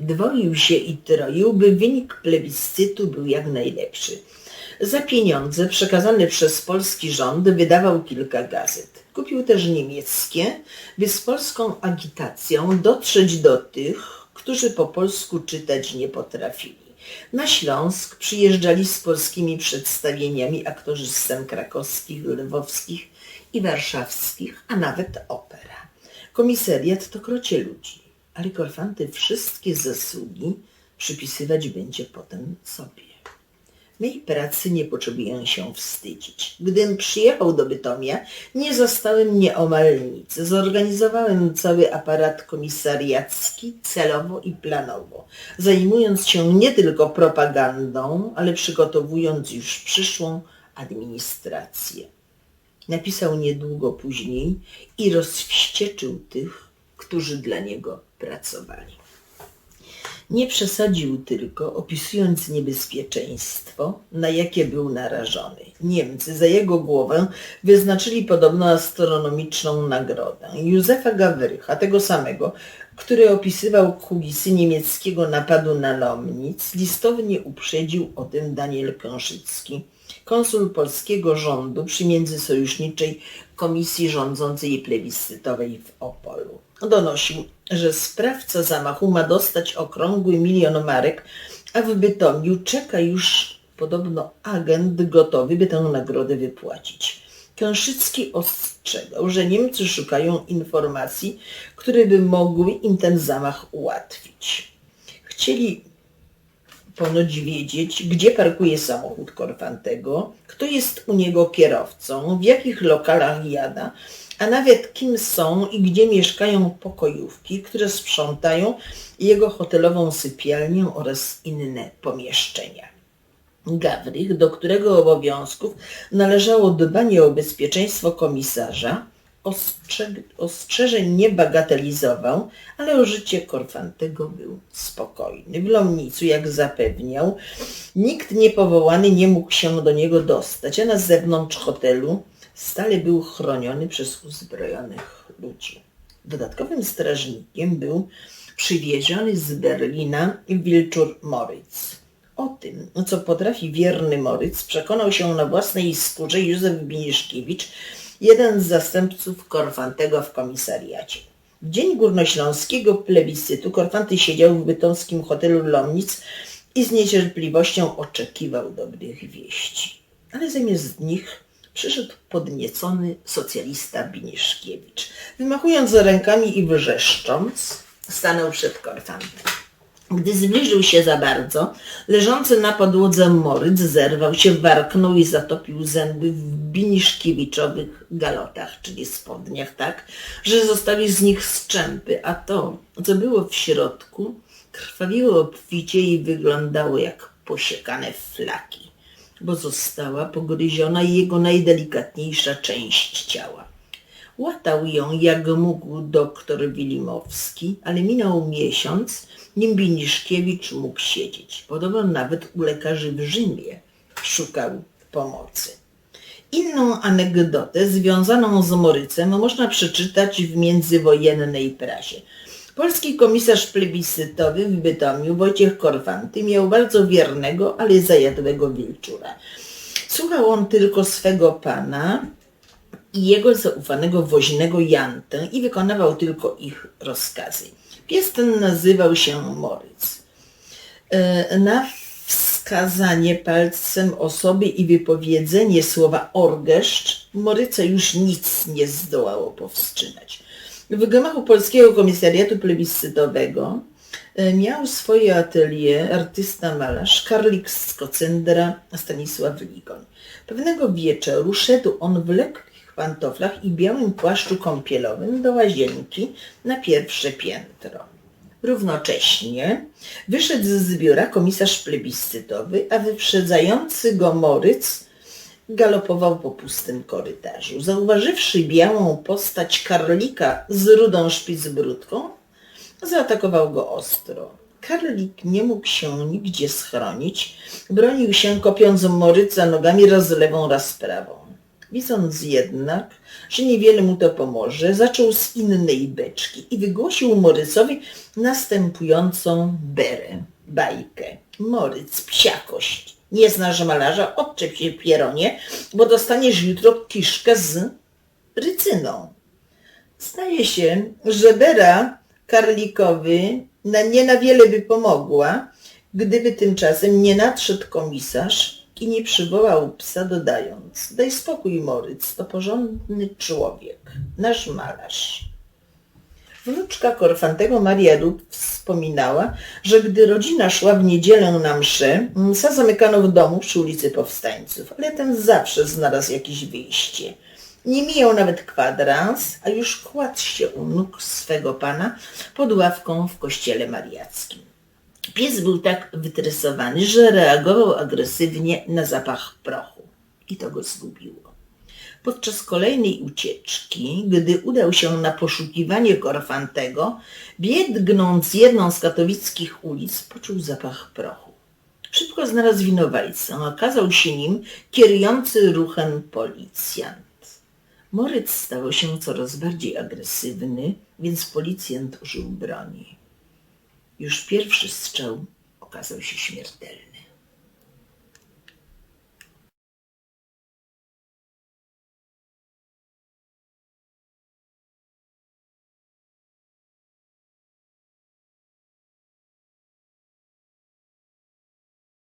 Dwoił się i troił, by wynik plebiscytu był jak najlepszy. Za pieniądze przekazane przez polski rząd wydawał kilka gazet. Kupił też niemieckie, by z polską agitacją dotrzeć do tych, którzy po polsku czytać nie potrafili. Na Śląsk przyjeżdżali z polskimi przedstawieniami aktorzy scen krakowskich, lwowskich i warszawskich, a nawet opera. Komisariat to krocie ludzi, ale Korfanty wszystkie zasługi przypisywać będzie potem sobie. Mej pracy nie potrzebuję się wstydzić. Gdym przyjechał do Bytomia, nie zastałem nieomal nic. Zorganizowałem cały aparat komisariacki celowo i planowo, zajmując się nie tylko propagandą, ale przygotowując już przyszłą administrację. Napisał niedługo później i rozwścieczył tych, którzy dla niego pracowali. Nie przesadził tylko, opisując niebezpieczeństwo, na jakie był narażony. Niemcy za jego głowę wyznaczyli podobno astronomiczną nagrodę. Józefa Gawrycha, tego samego, który opisywał kulisy niemieckiego napadu na Lomnic, listownie uprzedził o tym Daniel Kąszycki, konsul polskiego rządu przy międzysojuszniczej komisji rządzącej plebiscytowej w Opolu. Donosił, że sprawca zamachu ma dostać okrągły milion marek, a w Bytomiu czeka już podobno agent gotowy, by tę nagrodę wypłacić. Kęszycki ostrzegał, że Niemcy szukają informacji, które by mogły im ten zamach ułatwić. Chcieli ponoć wiedzieć, gdzie parkuje samochód Korfantego, kto jest u niego kierowcą, w jakich lokalach jada, a nawet kim są i gdzie mieszkają pokojówki, które sprzątają jego hotelową sypialnię oraz inne pomieszczenia. Gawrych, do którego obowiązków należało dbanie o bezpieczeństwo komisarza, ostrzeg, ostrzeżeń nie bagatelizował, ale o życie Korfantego był spokojny. W Lomnicu, jak zapewniał, nikt niepowołany nie mógł się do niego dostać, a na zewnątrz hotelu stale był chroniony przez uzbrojonych ludzi. Dodatkowym strażnikiem był przywieziony z Berlina Wilczur Moritz. O tym, co potrafi wierny Moritz, przekonał się na własnej skórze Józef Biniszkiewicz, jeden z zastępców Korfantego w komisariacie. W dzień górnośląskiego plebiscytu Korfanty siedział w bytomskim hotelu Lomnic i z niecierpliwością oczekiwał dobrych wieści. Ale zamiast nich przyszedł podniecony socjalista Biniszkiewicz. Wymachując rękami i wrzeszcząc, stanął przed Korfantem. Gdy zbliżył się za bardzo, leżący na podłodze Moryc zerwał się, warknął i zatopił zęby w biniszkiewiczowych galotach, czyli spodniach, tak, że zostali z nich strzępy, a to, co było w środku, krwawiło obficie i wyglądało jak posiekane flaki, bo została pogryziona jego najdelikatniejsza część ciała. Łatał ją jak mógł doktor Wilimowski, ale minął miesiąc, nim Biniszkiewicz mógł siedzieć. Podobno nawet u lekarzy w Rzymie szukał pomocy. Inną anegdotę związaną z Morycem można przeczytać w międzywojennej prasie. Polski komisarz plebiscytowy w Bytomiu, Wojciech Korfanty, miał bardzo wiernego, ale zajadłego wilczura. Słuchał on tylko swego pana i jego zaufanego woźnego Jantę i wykonywał tylko ich rozkazy. Pies ten nazywał się Moryc. E, na wskazanie palcem osoby i wypowiedzenie słowa orgeszcz Moryca już nic nie zdołało powstrzymać. W gamachu Polskiego Komisariatu Plebiscytowego e, miał swoje atelier artysta malarz Karlik z Kocendra Stanisław Ligoń. Pewnego wieczoru szedł on w lekkich pantoflach i białym płaszczu kąpielowym do łazienki na pierwsze piętro. Równocześnie wyszedł z biura komisarz plebiscytowy, a wyprzedzający go Moryc galopował po pustym korytarzu. Zauważywszy białą postać karlika z rudą szpicbrudką, zaatakował go ostro. Karlik nie mógł się nigdzie schronić, bronił się kopiąc Moryca nogami raz lewą, raz prawą. Widząc jednak, że niewiele mu to pomoże, zaczął z innej beczki i wygłosił Morycowi następującą berę, bajkę. Moryc, psiakość. Nie znasz malarza? Odczep się, Pieronie, bo dostaniesz jutro kiszkę z rycyną. Zdaje się, że bera karlikowy na nie na wiele by pomogła, gdyby tymczasem nie nadszedł komisarz i nie przywołał psa dodając Daj spokój, Moryc, to porządny człowiek, nasz malarz. Wnuczka Korfantego Maria Rób wspominała, że gdy rodzina szła w niedzielę na mszę, msa zamykano w domu przy ulicy Powstańców, ale ten zawsze znalazł jakieś wyjście. Nie mijał nawet kwadrans, a już kładł się u nóg swego pana pod ławką w kościele mariackim. Pies był tak wytresowany, że reagował agresywnie na zapach prochu i to go zgubiło. Podczas kolejnej ucieczki, gdy udał się na poszukiwanie Korfantego, biegnąc jedną z katowickich ulic, poczuł zapach prochu. Szybko znalazł winowajcę, okazał się nim kierujący ruchem policjant. Moryc stawał się coraz bardziej agresywny, więc policjant użył broni. Już pierwszy strzał okazał się śmiertelny.